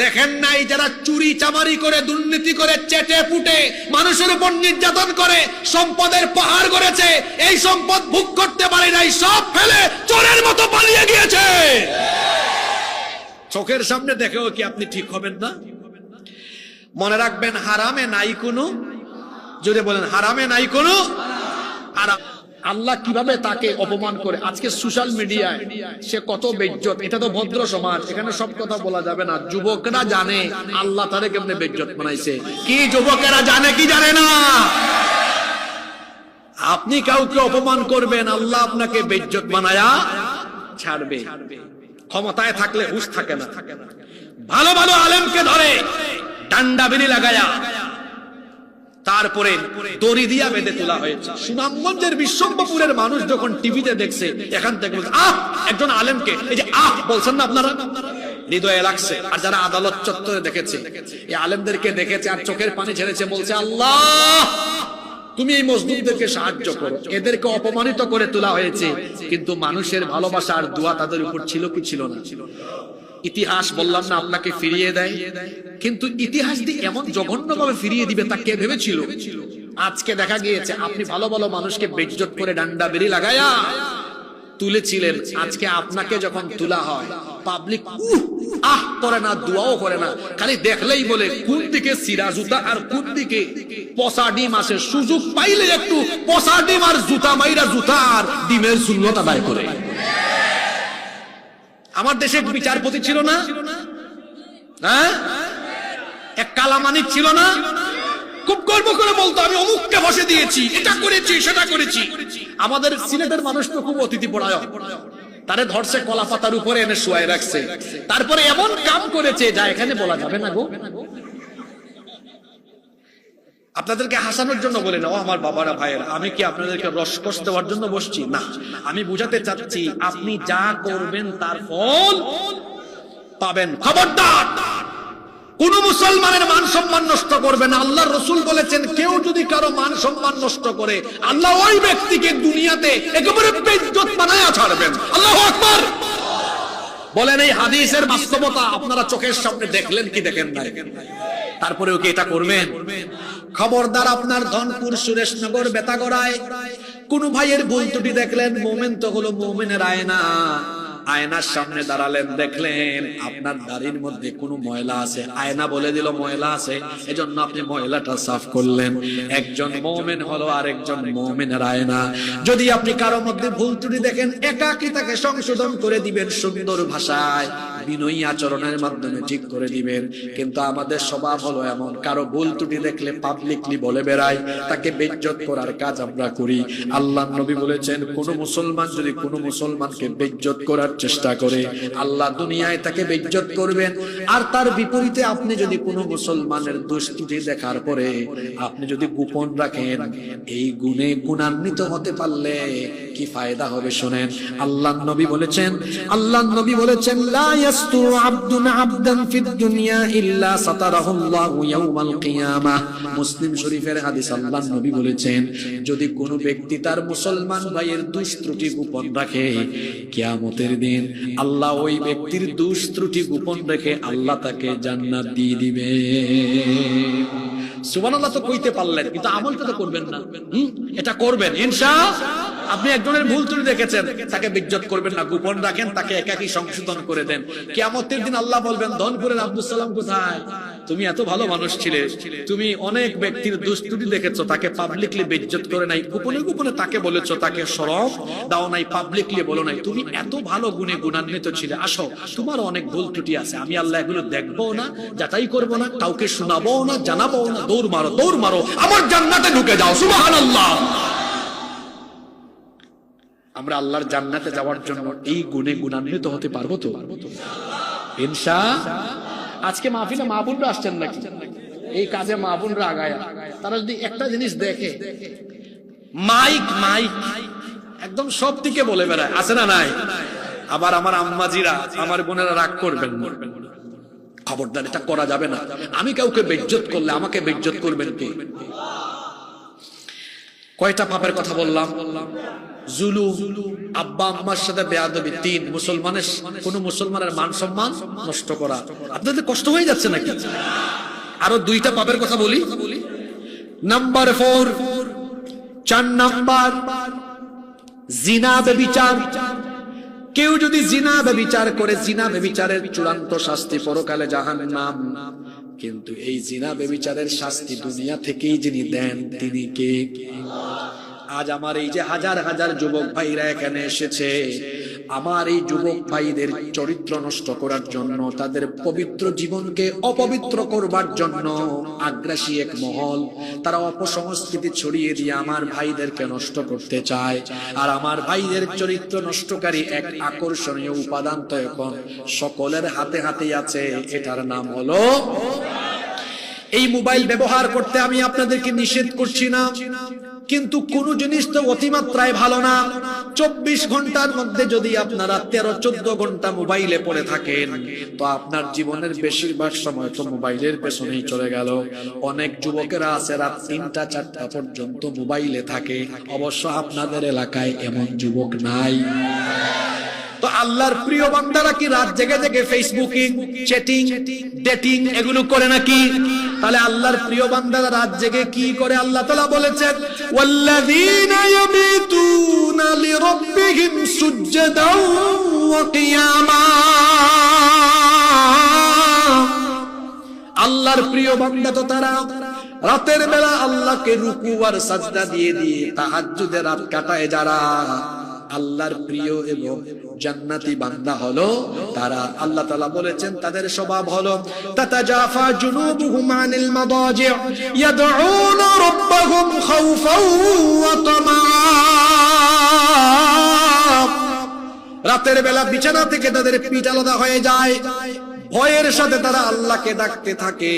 দেখেন নাই যারা চুরি চামারি করে, দুর্নীতি করে, চেটে পুটে, মানুষের উপর নির্যাতন করে, সম্পদের পাহাড় করেছে এই সম্পদ ভোগ করতে পারে নাই, সব ফেলে চোরের মতো পালিয়ে গিয়েছে। চোখের সামনে দেখেও কি আপনি ঠিক হবেন না? মনে রাখবেন, হারামে নাই কোনো যদি বলেন, হারামে নাই কোনো, আরাম আল্লাহ কীভাবে তাকে অপমান করে? আজকে সোশ্যাল মিডিয়ায় সে কত বেজ্জত। এটা তো ভদ্র সমাজ, এখানে সব কথা বলা যাবে না। যুবকরা জানে আল্লাহ তারে কেমনে বেজ্জত বানাইছে। কি যুবকেরা জানে, কি জানে না? আপনি কাউকে অপমান করবেন, আল্লাহ আপনাকে বেজ্জত বানায়া ছাড়বে। ক্ষমতায় থাকলে হুশ থাকে না। ভালো ভালো আলেমকে ধরে, ডান্ডা বিড়ি লাগায়া তারপরে দড়ি দিয়া বেঁধে তোলা হয়েছে। সুনামগঞ্জের বিশ্বম্বপুরের মানুষ যখন টিভিতে দেখছে, এখান থেকে আহ, একজন আলেমকে। এই যে, আহ, বলছেন না আপনারা? হৃদয়ে লাগছে। আর যারা আদালত চত্বরে দেখেছে, এই আলেমদেরকে দেখেছে আর চোখের পানি ছেড়েছে বলছে, আল্লাহ, তুমি এই মজদুরদেরকে সাহায্য করো। এদেরকে অপমানিত করে তোলা হয়েছে। কিন্তু মানুষের ভালোবাসা আর দোয়া তাদের উপর ছিল কি ছিল না? ইতিহাস বললাম না, আপনাকে ফিরিয়ে দেয়। কিন্তু ইতিহাস দিয়ে এমন জঘন্যভাবে ফিরিয়ে দিবে, তা কে ভেবেছিল? আজকে দেখা গিয়েছে, আপনি ভালো ভালো মানুষকে বেজ্জত করে ডান্ডা বেরি লাগায়া তুলেছিলেন। আজকে আপনাকে যখন তোলা হয় পাবলিক আহ, করে না, দোয়াও করে না, খালি দেখলেই বলে, কোন দিকে সিরা জুতা আর কোন দিকে পসা ডিম আসে সুযোগ পাইলে একটু পসা ডিম আর জুতা মাইরা জুতা আর ডিমের শূন্যতা আদায় করে। আমার দেশে বিচারপতি ছিল না? হ্যাঁ? এক কালামানিক ছিল না? খুব গর্ব করে বলতো, আমি অমুককে বসে দিয়েছি, এটা করেছি, সেটা করেছি। আমাদের সিলেটের মানুষ তো খুব অতিথি পড়ায় তারে ধরছে কলা পাতার উপরে এনে শুয়ায় রাখছে। তারপরে এমন কাম করেছে যা এখানে বলা যাবে না গো। আপনাদেরকে হাসানোর জন্য বলে না ও আমার বাবারা, ভাইয়েরা, আমি কি আপনাদেরকে রসকস দেওয়ার জন্য বসছি? না, আমি বুঝাতে চাচ্ছি, আপনি যা করবেন তার ফল পাবেন। খবরদার! কোন মুসলমানের মান সম্মান নষ্ট করবে না। আল্লাহ রসুল বলেছেন, কেউ যদি কারও মান সম্মান নষ্ট করে, আল্লাহ ওই ব্যক্তিকে দুনিয়াতে একেবারে বেজ্জত বানায়া ছাড়বেন। আল্লাহ আকবার! বলেন এই হাদিসের বাস্তবতা আপনারা চোখের সামনে দেখলেন কি দেখেন নাই? তারপরেও কি এটা করবেন? খবরদার আপনার ধনপুর সুরেশনগর বেতাগড়ায় কোন ভাইয়ের ভুল ত্রুটি দেখলেন, মোমেন তো হলো মোমেনের আয়না। আয়নার সামনে দাঁড়ালেন, দেখলেন আপনার দাড়ির মধ্যে কোনো ময়লা আছে। আয়না বলে দিল, ময়লা আছে। এজন্য আপনি ময়লাটা সাফ করলেন। একজন মৌমেন হলো আরেকজন মৌমেনের আয়না। যদি আপনি কারও মধ্যে ভুল ত্রুটি দেখেন, একাকি তাকে সংশোধন করে দিবেন সুন্দর ভাষায়। বিনয়ী আচরণের মাধ্যমে ঠিক করে দিবেন। কিন্তু আমাদের স্বভাব হলো এমন, কারও ভুল ত্রুটি দেখলে পাবলিকলি বলে বেড়াই, তাকে বেজ্জত করার কাজ আমরা করি। আল্লাহ নবী বলেছেন, কোন মুসলমান যদি কোন মুসলমানকে বেজ্জত করার চেষ্টা করে, আল্লাহ দুনিয়ায় তাকে বেজ্জত করবেন। আর তার বিপরীতে আপনি যদি কোনো মুসলমানের দুষ্কৃতি দেখার পরে আপনি যদি গোপন রাখেন, এই গুণে গুণান্বিত হতে পারলে কি ফায়দা হবে শোনেন। আল্লাহ নবী বলেছেন আল্লাহ নবী বলেছেন, লা ইয়াস্তুরু আবদুন আবদান ফিদ দুনিয়া ইল্লা সাতারাহুল্লাহু ইয়াউমাল কিয়ামাহ মুসলিম শরীফের হাদিস আল্লাহ নবী বলেছেন, যদি কোনো ব্যক্তি তার মুসলমান ভাইয়ের দুষ ত্রুটি গোপন রাখে, কিয়ামতের দিন আল্লাহ ওই ব্যক্তির দুষ ত্রুটি গোপন রেখে আল্লাহ তাকে জান্নাত দিয়ে দিবে। সুবহানাল্লাহ তো কইতে পারলেন, কিন্তু আমলটা তো করবেন না। এটা করবেন, ইনশা আপনি একজনের ভুল ত্রুটি দেখেছেন, তাকে বিজ্জত করবেন না, গোপন রাখেন, তাকে একাকি সংশোধন করে দেন। কিয়ামতের দিন আল্লাহ বলবেন ধনপুরের আব্দুল সালাম কোথায়? তুমি এত ভালো মানুষ ছিলে, তুমি অনেক ব্যক্তির দুস্তুটি দেখেছ, তাকে পাবলিকলি বেজ্জত করে নাই, গোপনে গোপনে তাকে বলেছ, তাকে সরব দাও নাই পাবলিকলি বলো নাই। তুমি এত ভালো গুণে গুণান্বিত ছিলে, আসো তোমার অনেক ভুল ত্রুটি আছে, আমি আল্লাহ এগুলো দেখব না, যাচাই করব না, কাউকে শোনাবো না জানাব না, দৌড় মারো দৌড় মারো, আমার জান্নাতে ঢুকে যাও, সুবহানাল্লাহ। আমরা আল্লাহর জান্নাতে যাওয়ার জন্য এই গুণে গুণান্বিত হতে পারব তো? ইনশা আজকে মাহফিলে মা বোনরা আসছেন নাকি? এই কাজে মা বোনরা আগায়। তারা যদি একটা জিনিস দেখে, মাইক মাইক, একদম সব দিকে বলে বেড়ায়। আছে না নাই? আবার আমার আম্মাজিরা, আমার বোনেরা রাগ করবেন। খবরদার, এটা করা যাবে না। আমি কাউকে বেজ্জত করলে আমাকে বেজ্জত করবেন কে? কয়টা পাপের কথা বললাম? জুলু, আব্বা আম্মার সাথে কেউ যদি জিনা বেবিচার করে, জিনা বেবিচারের চূড়ান্ত শাস্তি পরকালে জাহান্নাম। কিন্তু এই জিনা বেবিচারের শাস্তি দুনিয়া থেকেই যিনি দেন, তিনি কে? আজ আমার এই যে হাজার হাজার যুবক ভাইরা এখানে এসেছে, আমার এই যুবক ভাইদের চরিত্র নষ্ট করার জন্য, তাদের পবিত্র জীবনকে অপবিত্র করবার জন্য আগ্রাসী এক মহল, তারা অপসংস্কৃতি ছড়িয়ে দিয়ে আমার ভাইদেরকে নষ্ট করতে চায়। আর আমার ভাইদের চরিত্র নষ্টকারী এক আকর্ষণীয় উপাদান তো এখন সকলের হাতে হাতেই আছে, এটার নাম হলো এই মোবাইল ব্যবহার করতে আমি আপনাদেরকে নিষেধ করছি না। কিন্তু কোন জিনিস তো অতিমাত্রায় ভালো না। চব্বিশ ঘণ্টার মধ্যে যদি আপনারা তেরো, চোদ্দ ঘণ্টা মোবাইলে পড়ে থাকেন, তো আপনার জীবনের বেশিরভাগ সময় তো মোবাইলের পেছনেই চলে গেল। অনেক যুবকেরা আছে, রাত তিনটা, চারটা পর্যন্ত মোবাইলে থাকে। অবশ্য আপনাদের এলাকায় এমন যুবক নাই। তো আল্লাহর প্রিয় বান্দারা কি রাত জেগে জেগে ফেসবুকিং চ্যাটিং ডেটিং এগুলো করে নাকি? তাহলে আল্লাহর প্রিয় বান্দারা রাত জেগে কি করে আল্লাহ তাআলা বলেছেন? ওয়াল্লাযীনা ইয়াবিতুনা লিরাব্বিহিম সুজদাও ওয়া কিয়ামা। আল্লাহর প্রিয় বান্দা তো তারা রাতের বেলা আল্লাহকে রুকু আর সাজদা দিয়ে দিয়ে তাহাজ্জুদে রাত কাটায় যারা। আল্লাহর প্রিয় এবং জান্নাতি বান্দা হলো তারা। আল্লাহ তাআলা বলেছেন, তাদের স্বভাব হলো, তাতাজাফা জুনুবুহুম আনিল মাদাজি, ইয়াদউনা রাব্বাহুম খাউফাও ওয়া রাতের বেলা বিছানা থেকে তাদের পিঠ আলাদা হয়ে যায়। ভয়ের সাথে তারা আল্লাহকে ডাকতে থাকে।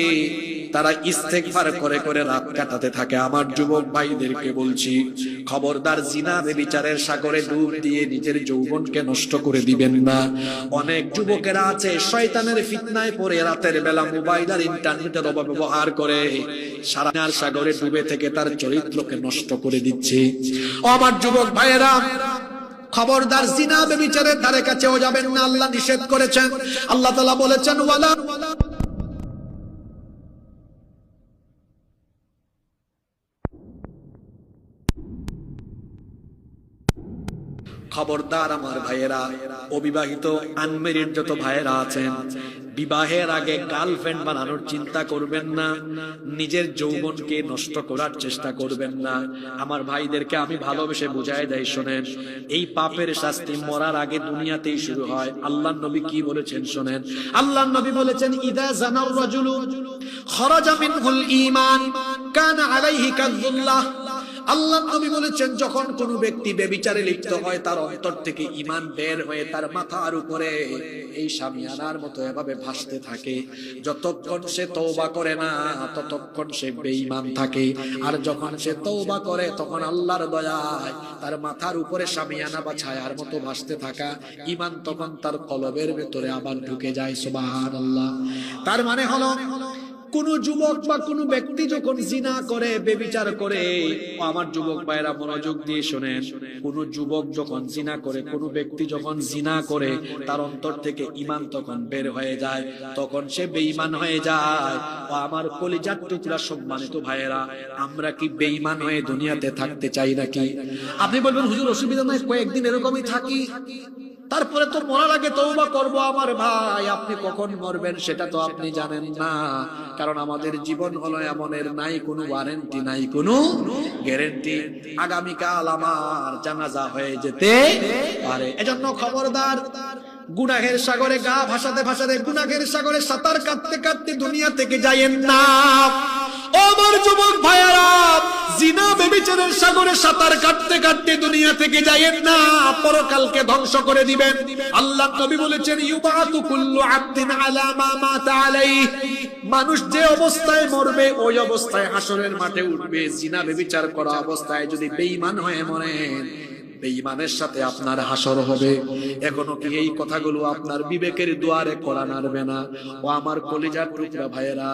তারা ইস্তেগফার করে করে রাত কাটাতে থাকে। আমার যুবক ভাইদেরকে বলছি, খবরদার জিনা বিচারের সাগরে ডুব দিয়ে নিজের যৌবনকে নষ্ট করে দিবেন না। অনেক যুবকেরা আছে, শয়তানের ফিতনায় পড়ে রাতের বেলা মোবাইল আর ইন্টারনেটের অপব্যবহার করে। সারানার সাগরে ডুবে থেকে তার চরিত্রকে নষ্ট করে দিচ্ছে। আমার যুবক ভাইয়েরা, খবরদার জিনা বেবিচারের ধারে কাছেও যাবেন না, আল্লাহ নিষেধ করেছেন। আল্লাহ তাআলা বলেছেন, ওয়ালা খবরদার আমার ভাইয়েরা, অবিবাহিত আনমেরিড যত ভাইয়েরা আছেন, বিবাহের আগে গার্লফ্রেন্ড বানানোর চিন্তা করবেন না, নিজের যৌবনকে নষ্ট করার চেষ্টা করবেন না। আমার ভাইদেরকে আমি ভালোবেসে বুঝাই দেয় শোনেন, এই পাপের শাস্তি মরার আগে দুনিয়াতেই শুরু হয়। আল্লাহ নবী কি বলেছেন, শোনেন? আল্লাহ নবী বলেছেন, ইদা জানার রাজুলু খরাজা মিনহুল ঈমান, কানা আলাইহি কাযুল্লাহ আল্লাহ নবী বলেছেন, যখন কোন ব্যক্তি বেবিচারে লিপ্ত হয়, তার অন্তর থেকে ইমান বের হয়ে তার মাথার উপরে এই সামিয়ানার মতো এভাবে ভাসতে থাকে। যতক্ষণ সে তৌবা করে না, ততক্ষণ সে বেঈমান থাকে। আর যখন সে তৌবা করে, তখন আল্লাহর দয়ায় তার মাথার উপরে সামিয়ানা বা ছায়ার মতো ভাসতে থাকা ইমান তখন তার কলবের ভেতরে আবার ঢুকে যায়, সুবহানাল্লাহ। তার মানে হলো কোন যুবক বা কোন ব্যক্তি যখন জিনা করে, বেবিচার করে আমার যুবক ভাইরা মনোযোগ দিয়ে শোনেন, কোন যুবক যখন জিনা করে, কোন ব্যক্তি যখন জিনা করে, তার অন্তর থেকে ইমান তখন বের হয়ে যায়, তখন সে বেঈমান হয়ে যায়। ও আমার কলিজার টুকরা সম্মানিত ভাইয়েরা, আমরা কি বেঈমান হয়ে দুনিয়াতে থাকতে চাই নাকি? আপনি বলবেন, হুজুর, অসুবিধা নাই, কয়েকদিন এরকমই থাকি। তারপরে তো মরার আগে তৌবা করব আমার ভাই। আপনি কখন মরবেন সেটা তো আপনি জানেন না। কারণ আমাদের জীবন হলো এমনের নাই, কোনো ওয়ারেন্টি নাই, কোনো গ্যারেন্টি আগামীকাল আমার জানাজা হয়ে যেতে পারে। এজন্য খবরদার, গুনাহের সাগরে গা ভাসাতে ভাসাতে, গুনাহের সাগরে সাঁতার কাটতে কাটতে দুনিয়া থেকে যাইয়েন না। আমার যুবক ভাইয়ারা, জিনা বেবিচারের সাগরে সাঁতার কাটতে কাটতে দুনিয়া থেকে যাইয়েন না, পরকালকে ধ্বংস করে দিবেন। আল্লাহ নবী বলেছেন, ইউবাতু কুল্লু আলা মা মাতা আলাইহি। মানুষ যে অবস্থায় মরবে, ওই অবস্থায় হাসরের মাঠে উঠবে। জিনা বেবিচার করা অবস্থায় যদি বেঈমান হয়ে মরেন বেঈমানের সাথে আপনার হাসর হবে। এখনও কি এই কথাগুলো আপনার বিবেকের দুয়ারে করা নাড়বে না? ও আমার কলিজার টুকরা ভাইয়েরা,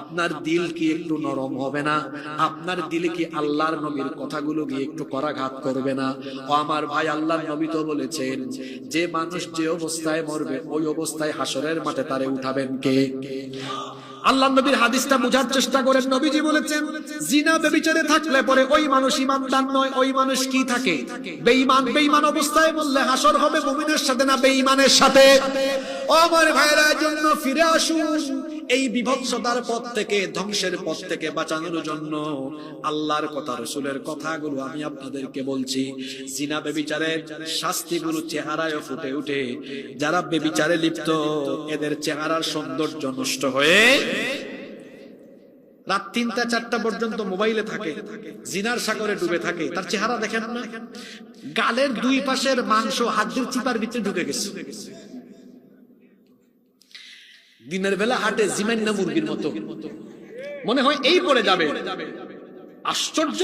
আপনার দিল কি একটু নরম হবে না? আপনার দিলে কি আল্লাহর নবীর কথাগুলো গিয়ে একটু করাঘাত করবে না? ও আমার ভাই আল্লাহর নবী তো বলেছেন, যে মানুষ যে অবস্থায় মরবে, ওই অবস্থায় হাসরের মাঠে তারে উঠাবেন কে? আল্লাহ নবীর হাদিসটা বোঝার চেষ্টা করেন। নবীজি বলেছেন, জিনা বেবিচারে থাকলে পরে ওই মানুষ ইমানদার নয়, ওই মানুষ কি থাকে? বেঈমান বেঈমান অবস্থায় বললে হাসর হবে, মুমিনের সাথে না বেঈমানের সাথে? ও আমার ভাইরা জন্য ফিরে আসুন। এই বিভৎসতার পথ থেকে, ধ্বংসের পথ থেকে বাঁচানোর জন্য আল্লাহর কথা, রসুলের কথাগুলো আমি আপনাদেরকে বলছি। জিনা বেবিচারের শাস্তিগুলো চেহারায় ফুটে উঠে। যারা বেবিচারে লিপ্ত, এদের চেহারার সৌন্দর্য নষ্ট হয়ে রাত তিনটা, চারটা পর্যন্ত মোবাইলে থাকে, জিনার সাগরে ডুবে থাকে। তার চেহারা দেখেন না? গালের দুই পাশের মাংস হাড্ডির চিপার ভিতরে ঢুকে গেছে। দিনের বেলা হাটে জিমান্না মুরগির মতো। মনে হয় এই পরে যাবে। আশ্চর্য।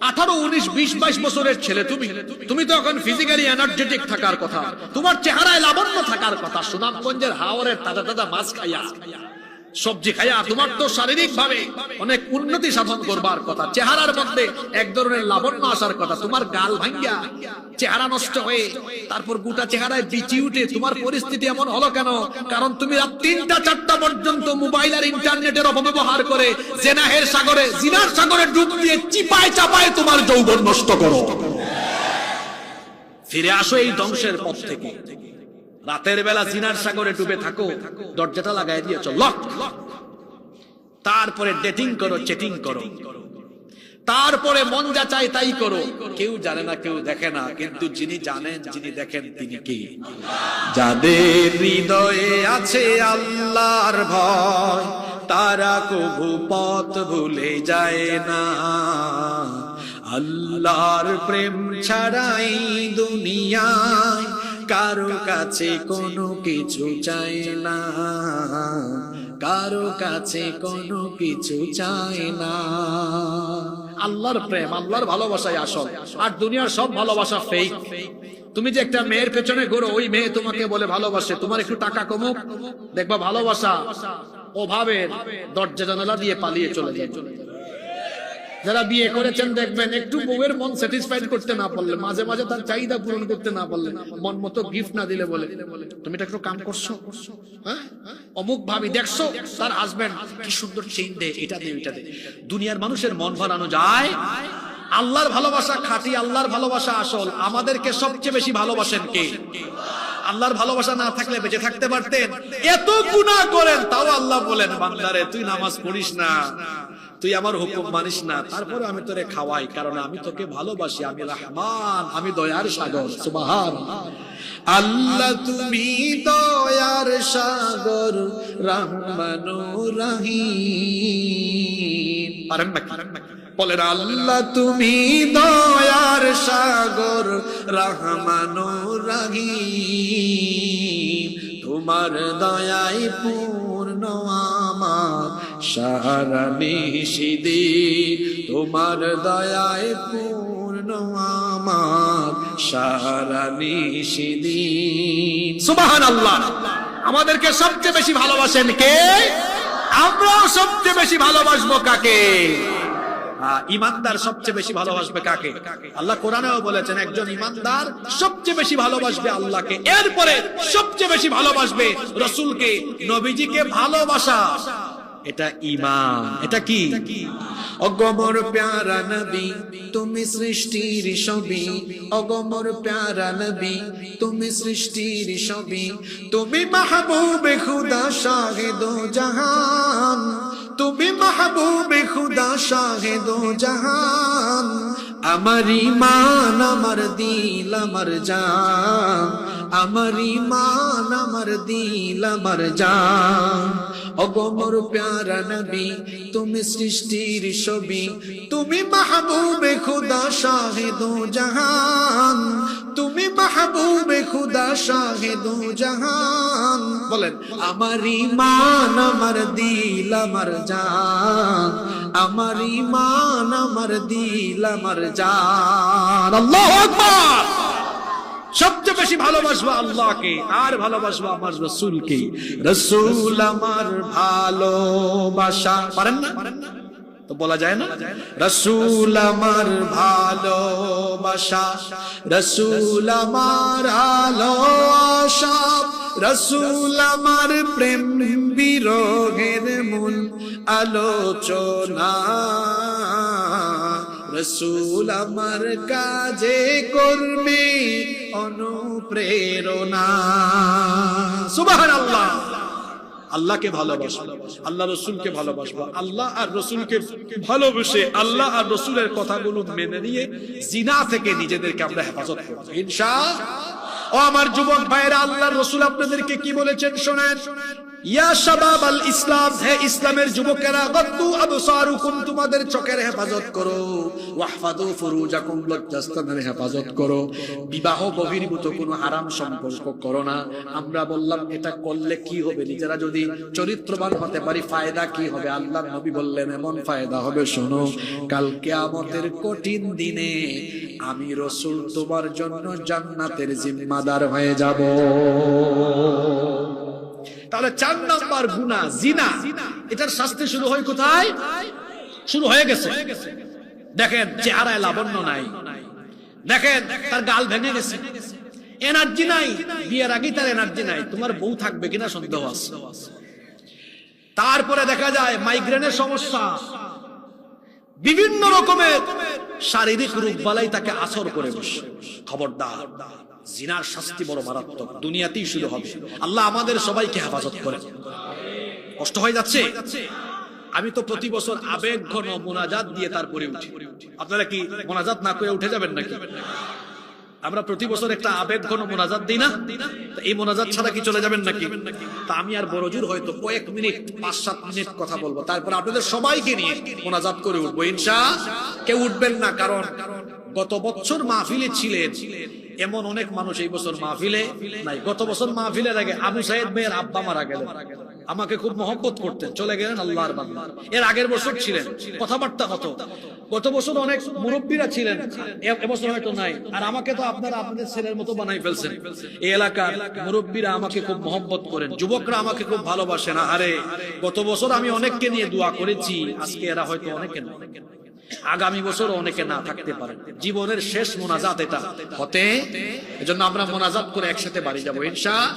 আঠারো, উনিশ, বিশ, বাইশ বছরের ছেলে তুমি। তুমি তো এখন ফিজিক্যালি এনার্জেটিক থাকার কথা। তোমার চেহারায় লাবণ্য থাকার কথা। সুনামগঞ্জের হাওরের তাজা তাজা মাছ খাইয়া। সবজি খাইয়া তোমার তো শারীরিক ভাবে অনেক উন্নতি সাধন করবার কথা। চেহারার মধ্যে এক ধরনের লাবণ্য আসার কথা। তোমার গাল ভাঙ্গিয়া চেহারা নষ্ট হয়ে তারপর গোটা চেহারায় বিচি উঠে তোমার পরিস্থিতি এমন হলো কেন? কারণ তুমি রাত তিনটা, চারটা পর্যন্ত মোবাইল আর ইন্টারনেটের অপব্যবহার করে জেনাহের সাগরে, জিনার সাগরে ডুব দিয়ে চিপায় চাপায় তোমার যৌবন নষ্ট করো। ফিরে আসো এই ধ্বংসের পথ থেকে। রাতের বেলা জিনার সাগরে ডুবে থাকো, দরজাটা লাগাই দিয়েছ, লক। তারপরে ডেটিং করো চেটিং করো। তারপরে মন যা চাই তাই করো। কেউ জানে না, কেউ দেখে না, কিন্তু যিনি জানেন, যিনি দেখেন, তিনি কে? যাদের হৃদয়ে আছে আল্লাহর ভয়, তারা কবু পথ ভুলে যায় না। আল্লাহর প্রেম ছাড়াই দুনিয়ায় কারও কাছে কোনো কিছু চায় না। কারও কাছে কোনো কিছু চায় না। আল্লাহর প্রেম, আল্লাহর ভালোবাসাই আসল। আর দুনিয়ার সব ভালোবাসা ফেক তুমি যে একটা মেয়ের পেছনে ঘুরো, ওই মেয়ে তোমাকে বলে ভালোবাসে। তোমার একটু টাকা কমুক। দেখবা ভালোবাসা অভাবের দরজা জানালা দিয়ে পালিয়ে চলে যায়। যারা বিয়ে করেছেন দেখবেন, একটু বউয়ের মন স্যাটিসফাইড করতে না পারলে, মাঝে মাঝে তার চাহিদা পূরণ করতে না পারলে, মন মতো গিফট না দিলে বলে, তুমি এটা একটু কাম করছ? হ্যাঁ? অমুক ভাবি দেখছ? তার হাজবেন্ড কি সুন্দর চেইন দে, এটা দে এটা দে। দুনিয়ার মানুষের মন ভরানো যায়। আল্লাহর ভালোবাসা খাঁটি, আল্লাহর ভালোবাসা আসল। আমাদেরকে সবচেয়ে বেশি ভালোবাসেন কে? আল্লাহর ভালোবাসা না থাকলে বেঁচে থাকতে পারতেন? এত গুনাহ করেন, তাও আল্লাহ বলেন, বান্দারে, তুই নামাজ পড়িস না। তুই আমার হুকুম মানিস না, তারপরে আমি তোরে খাওয়াই, কারণ আমি তোকে ভালোবাসি, আমি রহমান, আমি দয়ার সাগর, সুবাহান। আল্লাহ, তুমি দয়ার সাগর, রহমান রহিম। পারেন নাকি? বলেন, আল্লাহ, তুমি দয়ার সাগর, রহমান রহিম। তোমার দয়াই পূর্ণ আমার। সারা তোমার দয়ায় পূর্ণ আমার। সারা নিষিদি সুবাহান আল্লাহ আমাদেরকে সবচেয়ে বেশি ভালোবাসেন কে? আমরাও সবচেয়ে বেশি ভালোবাসবো কাকে? ইমানদার সবচেয়ে বেশি ভালোবাসবে কাকে? আল্লাহ কোরআনেও বলেছেন, একজন ইমানদার সবচেয়ে বেশি ভালোবাসবে আল্লাহকে। এরপরে সবচেয়ে বেশি ভালোবাসবে রসুলকে, নবীজিকে ভালোবাসা। এটা ইমান এটা কি? অগমর প্যারা নবী, তুমি সৃষ্টির সবই অগমর প্যারা নবী, তুমি সৃষ্টির সবই তুমি মাহবুবে খুদা শাহিদ জাহান। তুমি মাহবুবে খুদা শাহেদ জাহান। আমার ইমান আমার দিল, আমার জান। আমার ইমান আমার দিল, আমার জান। অগমর প্যারা নবী, তুমি সৃষ্টির ছবি। তুমি মাহবুবে খুদা শাহিদু জাহান। তুমি মাহবুবে খুদা শাহিদু জাহান। বলেন, আমার ইমান আমার দিল, আমার জান। আমার ইমান আমার দিল, আমার জান। আল্লাহু আকবার! সবচেয়ে বেশি ভালোবাসবো আল্লাহকে, আর ভালোবাসবো আমার রসুলকে। রসুল আমার ভালোবাসা। পারেন না? তো বলা যায় না? রসুল আমার ভালোবাসা। রসুল আমার আশা রসুল আমার প্রেম বিরোহের মূল আলোচনা। রসুল আমার কাজে করবে অনুপ্রেরণা। সুবাহান আল্লাহ আল্লাহকে ভালোবাসবো আল্লাহ রসুলকে ভালোবাসবো। আল্লাহ আর রসুলকে ভালোবেসে আল্লাহ আর রসুলের কথাগুলো মেনে নিয়ে জিনা থেকে নিজেদেরকে আমরা হেফাজত করব। ইনশা ও আমার যুবক ভাইয়েরা, আল্লাহ রসুল আপনাদেরকে কি বলেছেন শোনেন? আমরা বললাম, এটা করলে কি হবে? নিজেরা যদি চরিত্রবান হতে পারি, ফায়দা কি হবে? আল্লাহ নবী বললেন, এমন ফায়দা হবে, শোনো, কাল কিয়ামতের কঠিন দিনে আমি রসুল তোমার জন্য জান্নাতের জিম্মাদার হয়ে যাব। তাহলে চার নাম্বার গুণা, জিনা। এটার শাস্তি শুরু হয় কোথায়? শুরু হয়ে গেছে। দেখেন, চেহারায় লাবণ্য নাই। দেখেন, তার গাল ভেঙে গেছে। এনার্জি নাই। বিয়ের আগেই তার এনার্জি নাই। তোমার বউ থাকবে কিনা সন্দেহ আছে। তারপরে দেখা যায়, মাইগ্রেনের সমস্যা। বিভিন্ন রকমের শারীরিক রূপ বালাই তাকে আসর করে বসে। খবরদার। জিনার শাস্তি বড় মারাত্মক। দুনিয়াতেই শুরু হবে। আল্লাহ আমাদের সবাইকে হেফাজত করে কষ্ট হয়ে যাচ্ছে? আমি তো প্রতি বছর আবেগ ঘন মোনাজাত দিয়ে তারপরে উঠি। আপনারা কি মোনাজাত না করে উঠে যাবেন নাকি? আমরা প্রতি বছর একটা আবেগ ঘন মোনাজাত দিই না? এই মোনাজাত ছাড়া কি চলে যাবেন নাকি? তা আমি আর বড়জুর হয়তো কয়েক মিনিট পাঁচ সাত মিনিট কথা বলব। তারপর আপনাদের সবাইকে নিয়ে মোনাজাত করে উঠবো। ইনশা, কেউ উঠবেন না, কারণ গত বছর মাহফিলে ছিলেন এমন অনেক মানুষ এই বছর মাহফিলে নাই। গত বছর মাহফিলের আগে আবু সাহেদ ভাইয়ের আব্বা মারা গেলেন। আমাকে খুব মহব্বত করতেন। চলে গেলেন আল্লাহর বান্দা। এর আগের বছর ছিলেন। কথাবার্তা হতো। গত বছর অনেক মুরব্বীরা ছিলেন। এবছর হয়তো নাই। আর আমাকে তো আপনারা আপনাদের ছেলের মতো বানাই ফেলছেন। এই এলাকার মুরব্বীরা আমাকে খুব মহব্বত করেন। যুবকরা আমাকে খুব ভালোবাসেন। আরে গত বছর আমি অনেককে নিয়ে দোয়া করেছি। আজকে এরা হয়তো অনেকে না আগামী বছর অনেকে না থাকতে পারে। জীবনের শেষ মোনাজাত এটা। হতে, এজন্য আমরা মোনাজাত করে একসাথে বাড়ি যাব। ইনশা,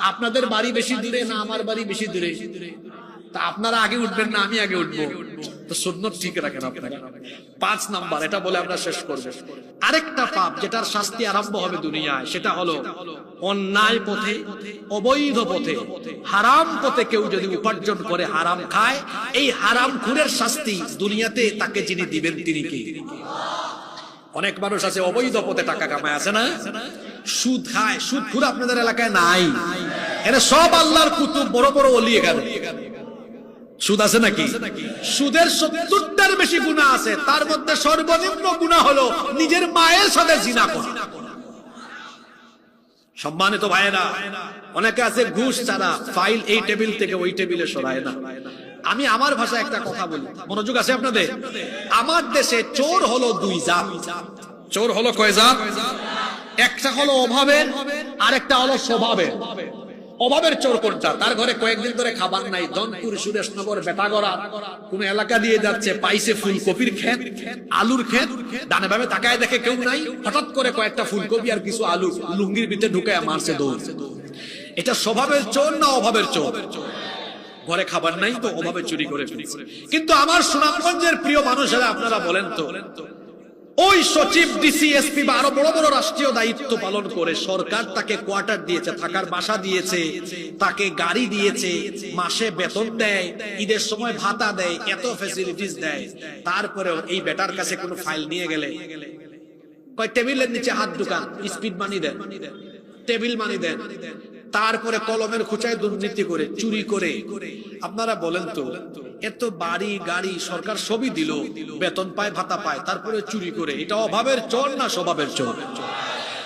আপনাদের বাড়ি বেশি দূরে না আমার বাড়ি বেশি দূরে? তা আপনারা আগে উঠবেন না, আমি আগে উঠবো। তো সুন্নত ঠিক রাখেন আপনারা পাঁচ নাম্বার, এটা বলে আমরা শেষ করব। আরেকটা পাপ যেটার শাস্তি আরম্ভ হবে দুনিয়ায়, সেটা হলো অন্যায় পথে, অবৈধ পথে, হারাম পথে কেউ যদি উপার্জন করে হারাম খায়, এই হারাম খুরের শাস্তি দুনিয়াতে তাকে যিনি দিবেন তিনি কি? অনেক মানুষ আছে অবৈধ পথে টাকা কামায়, আছে না? সুদ খায়, সুদ খুর আপনাদের এলাকায় নাই। এরা সব আল্লাহর কুতুব, বড় বড় অলি এখানে। সুদ আছে নাকি? সুদের সত্তরটার বেশি গুণা আছে, তার মধ্যে সর্বনিম্ন গুণা হলো নিজের মায়ের সাথে জিনা করা। সম্মানিত ভাইয়েরা, অনেকে আছে ঘুষ ছাড়া ফাইল এই টেবিল থেকে ওই টেবিলে সরায় না। আমি আমার ভাষায় একটা কথা বলি। মনোযোগ আছে আপনাদের? আমার দেশে চোর হলো দুই জাত। চোর হলো কয় জাত? একটা হলো অভাবের, আরেকটা হলো স্বভাবের। অভাবের চোর কোনটা তার ঘরে কয়েকদিন ধরে খাবার নাই। দনপুর সুরেশনগর বেটাগড়া কোন এলাকা দিয়ে যাচ্ছে, পাইছে ফুলকপির ক্ষেত, আলুর ক্ষেত। ডানে ভাবে তাকায় দেখে কেউ নাই। হঠাৎ করে কয়েকটা ফুলকপি আর কিছু আলু লুঙ্গির ভিতরে ঢুকে মারছে দৌড়। এটা স্বভাবের চোর না অভাবের চোর? ঘরে খাবার নাই তো অভাবে চুরি করে কিন্তু আমার সুনামগঞ্জের প্রিয় মানুষেরা, আপনারা বলেন তো ওই সচিব ডিসিএসপি বা আরও বড় বড় রাষ্ট্রীয় দায়িত্ব পালন করে সরকার তাকে কোয়ার্টার দিয়েছে, থাকার বাসা দিয়েছে, তাকে গাড়ি দিয়েছে, মাসে বেতন দেয়, ঈদের সময় ভাতা দেয়, এত ফেসিলিটিস দেয়। তারপরেও এই বেটার কাছে কোনো ফাইল নিয়ে গেলে। কয়, টেবিলের নিচে হাত ঢুকান স্পিড মানি দেন। টেবিল মানি দেন। তারপরে কলমের খুচায় দুর্নীতি করে, চুরি করে। আপনারা বলেন তো, এত বাড়ি, গাড়ি, সরকার সবই দিল, বেতন পায়, ভাতা পায়, তারপরে চুরি করে। এটা অভাবের চোর না স্বভাবের চোর?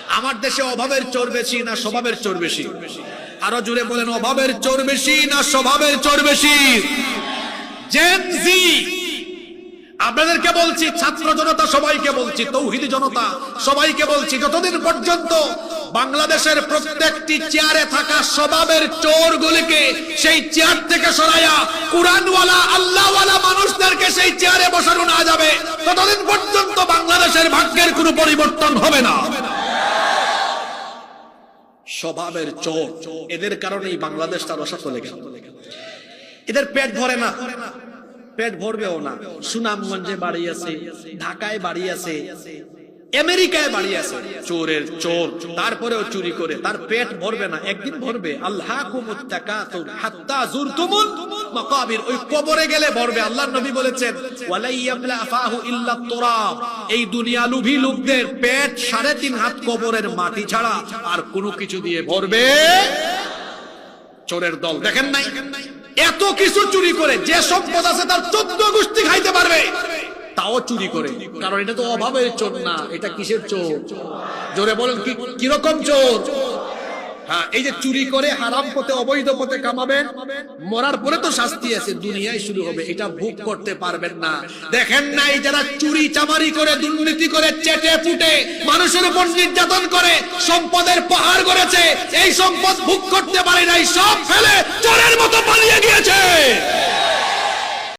আমার দেশে অভাবের চোর বেশি না স্বভাবের চোর বেশি? আরও জুড়ে বলেন, অভাবের চোর বেশি না স্বভাবের চোর বেশি? জেন জি আপনাদেরকে বলছি, ছাত্র জনতা, সবাইকে বলছি, তৌহিদি জনতা, সবাইকে বলছি, যতদিন পর্যন্ত বাংলাদেশের প্রত্যেকটি চেয়ারে থাকা স্বভাবের চোরগুলিকে সেই চেয়ার থেকে সরাইয়া কুরআনওয়ালা, আল্লাহওয়ালা মানুষদেরকে সেই চেয়ারে বসানো না যাবে, ততদিন পর্যন্ত বাংলাদেশের ভাগ্যের কোনো পরিবর্তন হবে না। স্বভাবের চোর, এদের কারণেই বাংলাদেশটা রসা চলে গেল। এদের পেট ভরে না। পেট ভরবেও না। সুনামগঞ্জে বাড়ি আছে, ঢাকায় বাড়ি আছে, আমেরিকায় বাড়ি আছে। চোরের চোর, তারপরেও চুরি করে, তার পেট ভরবে না, একদিন ভরবে। আল্লাহ হাত্তা ওই কবরে গেলে ভরবে। আল্লাহর নবী বলেছেন এই দুনিয়া লুভি লোকদের পেট সাড়ে তিন হাত কবরের মাটি ছাড়া আর কোনো কিছু দিয়ে ভরবে। চোরের দল, দেখেন নাই? এত কিছু চুরি করে, যে সম্পদ আছে তার চোদ্দ গোষ্ঠী খাইতে পারবে। তাও চুরি করে। কারণ এটা তো অভাবের চোর না, এটা কিসের চোর? জোরে বলেন কি কীরকম চোর? হ্যাঁ এই যে চুরি করে হারাম পথে, অবৈধ পথে কামাবেন, মরার পরে তো শাস্তি আছে, দুনিয়ায় শুরু হবে, এটা ভোগ করতে পারবেন না। দেখেন নাই, যারা চুরি চামারি করে, দুর্নীতি করে, চেটে ফুটে মানুষের উপর নির্যাতন করে, সম্পদের পাহাড় করেছে এই সম্পদ ভোগ করতে পারে নাই, সব ফেলে চোরের মতো পালিয়ে গিয়েছে।